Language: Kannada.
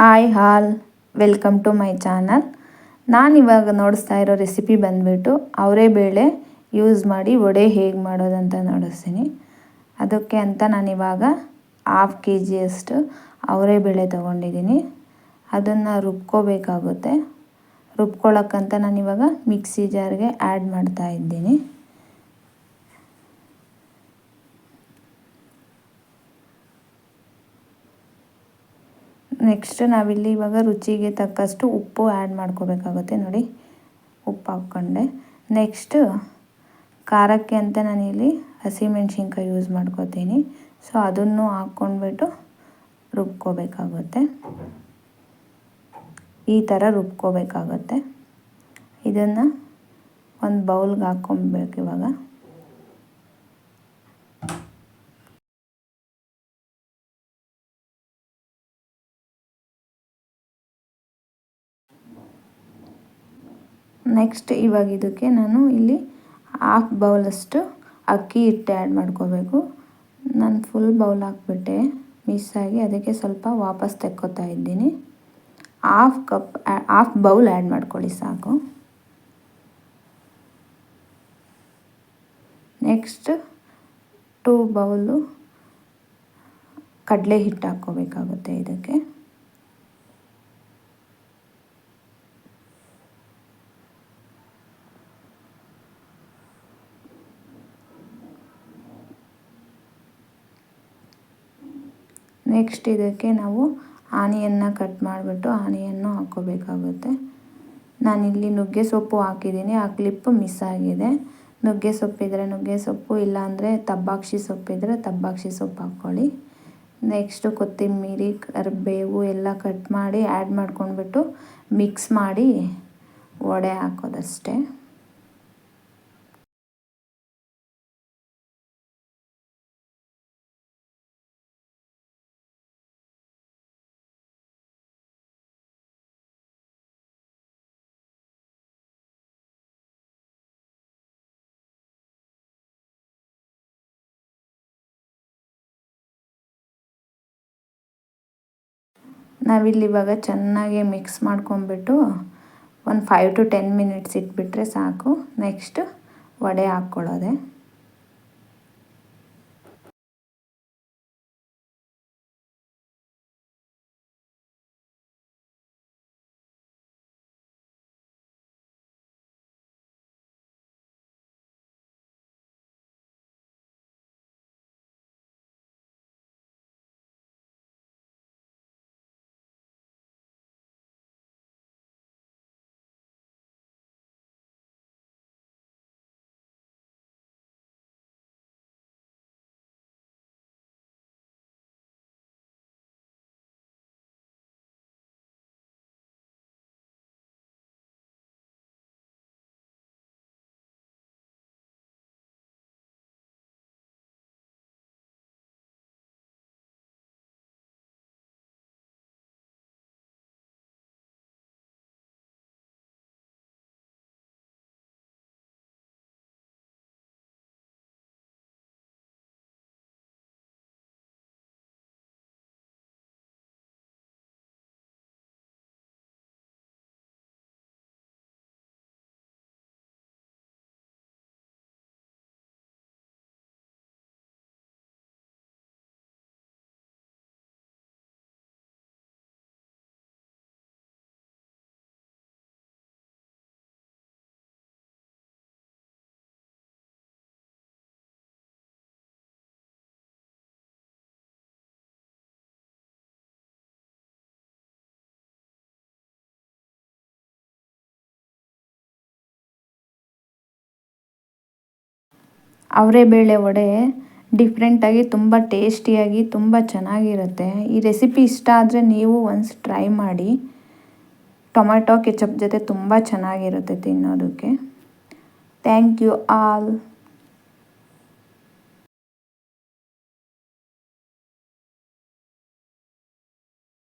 Hi all welcome to my channel ನಾನಿವಾಗ ನೋಡಿಸ್ತಾ ಇರೋ ರೆಸಿಪಿ ಬಂದುಬಿಟ್ಟು ಅವರೇ ಬೇಳೆ ಯೂಸ್ ಮಾಡಿ ವಡೆ ಹೇಗೆ ಮಾಡೋದಂತ ನೋಡಿಸ್ತೀನಿ. ಅದಕ್ಕೆ ಅಂತ ನಾನಿವಾಗ ಹಾಫ್ ಕೆ ಜಿಯಷ್ಟು ಅವರೇ ಬೇಳೆ ತೊಗೊಂಡಿದ್ದೀನಿ. ಅದನ್ನು ರುಬ್ಕೋಬೇಕಾಗುತ್ತೆ. ರುಬ್ಕೊಳ್ಳೋಕ್ಕಂತ ನಾನಿವಾಗ ಮಿಕ್ಸಿ ಜಾರ್ಗೆ ಆ್ಯಡ್ ಮಾಡ್ತಾ ಇದ್ದೀನಿ. ನೆಕ್ಸ್ಟ್ ನಾವಿಲ್ಲಿ ಇವಾಗ ರುಚಿಗೆ ತಕ್ಕಷ್ಟು ಉಪ್ಪು ಆ್ಯಡ್ ಮಾಡ್ಕೋಬೇಕಾಗುತ್ತೆ ನೋಡಿ. ಉಪ್ಪು ಹಾಕ್ಕೊಂಡೆ. ನೆಕ್ಸ್ಟ್ ಖಾರಕ್ಕೆ ಅಂತ ನಾನಿಲ್ಲಿ ಹಸಿಮೆಣ್ಸಿನ್ಕಾಯಿ ಯೂಸ್ ಮಾಡ್ಕೋತೀನಿ. ಸೊ ಅದನ್ನು ಹಾಕ್ಕೊಂಡ್ಬಿಟ್ಟು ರುಬ್ಕೋಬೇಕಾಗುತ್ತೆ. ಈ ಥರ ರುಬ್ಕೋಬೇಕಾಗುತ್ತೆ. ಇದನ್ನು ಒಂದು ಬೌಲ್ಗೆ ಹಾಕ್ಕೊಬೇಕು ಇವಾಗ. ನೆಕ್ಸ್ಟ್ ಇವಾಗ ಇದಕ್ಕೆ ನಾನು ಇಲ್ಲಿ ಹಾಫ್ ಬೌಲಷ್ಟು ಅಕ್ಕಿ ಹಿಟ್ಟು ಆ್ಯಡ್ ಮಾಡ್ಕೋಬೇಕು. ನಾನು ಫುಲ್ ಬೌಲ್ ಹಾಕ್ಬಿಟ್ಟೆ ಮಿಸ್ ಆಗಿ ಅದಕ್ಕೆ ಸ್ವಲ್ಪ ವಾಪಸ್ ತೆಕ್ಕೋತಾ ಇದ್ದೀನಿ. Half cup half bowl add ಮಾಡ್ಕೊಳ್ಳಿ ಸಾಕು. ನೆಕ್ಸ್ಟ್ ಟೂ ಬೌಲು ಕಡಲೆ ಹಿಟ್ಟು ಹಾಕ್ಕೋಬೇಕಾಗುತ್ತೆ ಇದಕ್ಕೆ. ನೆಕ್ಸ್ಟ್ ಇದಕ್ಕೆ ನಾವು ಆನಿಯನ್ನ ಕಟ್ ಮಾಡಿಬಿಟ್ಟು ಆನಿಯನ್ನು ಹಾಕ್ಕೋಬೇಕಾಗುತ್ತೆ ನಾನಿಲ್ಲಿ ನುಗ್ಗೆ ಸೊಪ್ಪು ಹಾಕಿದ್ದೀನಿ. ಆ ಕ್ಲಿಪ್ ಮಿಸ್ ಆಗಿದೆ. ನುಗ್ಗೆ ಸೊಪ್ಪಿದ್ರೆ ನುಗ್ಗೆ ಸೊಪ್ಪು, ಇಲ್ಲಾಂದರೆ ತಬ್ಬಾಕ್ಷಿ ಸೊಪ್ಪಿದ್ರೆ ತಬ್ಬಾಕ್ಷಿ ಸೊಪ್ಪು ಹಾಕ್ಕೊಳ್ಳಿ. ನೆಕ್ಸ್ಟು ಕೊತ್ತಂಬರಿ, ಕರಿಬೇವು ಎಲ್ಲ ಕಟ್ ಮಾಡಿ ಆ್ಯಡ್ ಮಾಡ್ಕೊಂಡ್ಬಿಟ್ಟು ಮಿಕ್ಸ್ ಮಾಡಿ ವಡೆ ಹಾಕೋದಷ್ಟೇ. ನಾವಿಲ್ಲಿ ಇವಾಗ ಚೆನ್ನಾಗಿ ಮಿಕ್ಸ್ ಮಾಡ್ಕೊಂಬಿಟ್ಟು ಒಂದು ಫೈವ್ ಟು ಟೆನ್ ಮಿನಿಟ್ಸ್ ಇಟ್ಬಿಟ್ರೆ ಸಾಕು. ನೆಕ್ಸ್ಟ್ ವಡೆ ಹಾಕ್ಕೊಳ್ಳೋದೆ. ಅವರೇ ಬೇಳೆ ವಡೆ ಡಿಫ್ರೆಂಟಾಗಿ ತುಂಬ ಟೇಸ್ಟಿಯಾಗಿ ತುಂಬ ಚೆನ್ನಾಗಿರುತ್ತೆ. ಈ ರೆಸಿಪಿ ಇಷ್ಟ ಆದರೆ ನೀವು ಒನ್ಸ್ ಟ್ರೈ ಮಾಡಿ, ಟೊಮ್ಯಾಟೊ ಕೆಚಪ್ ಜೊತೆ ತುಂಬ ಚೆನ್ನಾಗಿರುತ್ತೆ ತಿನ್ನೋದಕ್ಕೆ. Thank you all